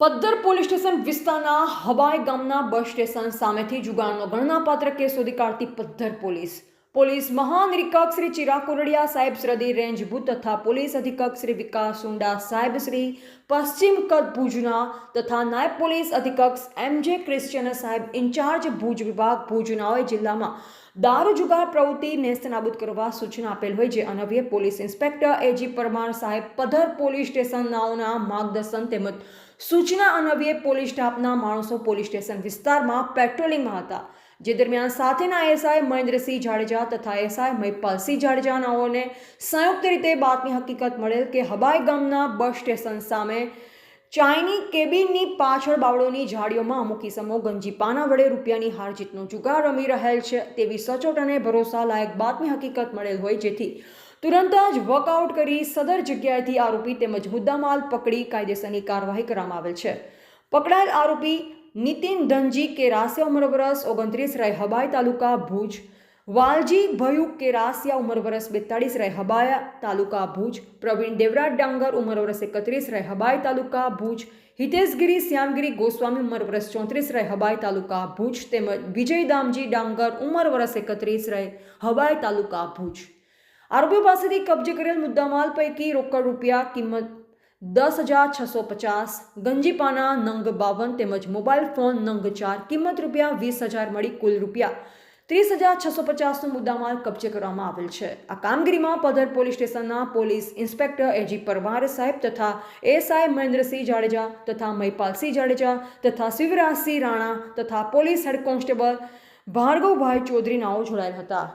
Paddhar police station વિસ્તારના હવાઈ ગામના bus station સામેથી જુગારનો ગણનાપાત્ર કેસ શોધી કાઢતી પદ્ધર પોલીસ. પોલીસ મહાનિરીક્ષક શ્રી ચિરાગ કોરડિયા સાહેબ શ્રદી રેન્જ ભૂત તથા પોલીસ અધિક્ષક શ્રી વિકાસ સુંડા સાહેબ શ્રી પશ્ચિમ કદ ભુજના તથા નાયબ પોલીસ અધિક્ષક એમ જે ક્રિશ્ચિયન સાહેબ ઇન્ચાર્જ ભુજ વિભાગ ભુજનાઓએ જિલ્લામાં દારૂ જુગાર પ્રવૃત્તિ નેસ્તનાબૂદ કરવા સૂચના આપેલ હોય જે અનવ્ય police inspector A G Parmar સાહેબ પધર પોલીસ સ્ટેશનનાઓના માર્ગદર્શન તેમજ સૂચના અનવ્ય પોલીસ સ્ટાફના માણસો પોલીસ સ્ટેશન વિસ્તારમાં પેટ્રોલિંગમાં હતા. જે દરમિયાન સાથેના એસઆઈ મહેન્દ્રસિંહ જાડેજા તથા એસઆઈ મહિપાલસિંહ જાડેજાનાઓને સંયુક્ત રીતે બાતમી હકીકત મળેલ કે હબાઈ ગામના બસ સ્ટેશન સામે ચાઇની કેબિનની પાછળ બાવળોની ઝાડીઓમાં અમુક કિસમો ગંજી પાના વડે રૂપિયાની હાર જીતનો જુગાર રમી રહેલ છે તેવી સચોટ અને ભરોસાલાયક બાતની હકીકત મળેલ હોય જેથી તુરંત જ વર્કઆઉટ કરી સદર જગ્યાએથી આરોપી તેમજ મુદ્દામાલ પકડી કાયદેસરની કાર્યવાહી કરવામાં આવેલ છે. પકડાયેલ આરોપી નીતિન ધનજી કેરાસિયા ઉંમર વરસ ઓગણત્રીસ રાય હબાઈ તાલુકા ભુજ. વાલજી ભયુ કેરાસિયા ઉંમર વરસ બેતાળીસ રહે હબાયા તાલુકા ભુજ. પ્રવીણ દેવરાજ ડાંગર ઉંમર વરસ એકત્રીસ રહે હબાઈ તાલુકા ભુજ. હિતેશગીરી શ્યામગીરી ગોસ્વામી ઉંમર વરસ ચોત્રીસ રહે હબાઈ તાલુકા ભુજ. તેમજ વિજય દામજી ડાંગર ઉંમર વરસ એકત્રીસ રહે હબાઈ તાલુકા ભુજ. આરોપીઓ પાસેથી કબજે કરેલ મુદ્દામાલ પૈકી રોકડ રૂપિયા કિંમત દસ હજાર છસો પચાસ, ગંજીપાના નંગ બાવન તેમજ મોબાઈલ ફોન નંગ ચાર, કિંમત રૂપિયા વીસ હજાર મળી કુલ રૂપિયા ત્રીસ હજાર છસો પચાસનો મુદ્દામાલ કબજે કરવામાં આવેલ છે. આ કામગીરીમાં પધર પોલીસ સ્ટેશનના પોલીસ ઇન્સ્પેક્ટર એજી પરમાર સાહેબ તથા એસઆઈ મહેન્દ્રસિંહ જાડેજા તથા મહિપાલસિંહ જાડેજા તથા શિવરાજસિંહ રાણા તથા police head constable Bhargavbhai Chaudhari નાઓ જોડાયેલ હતા.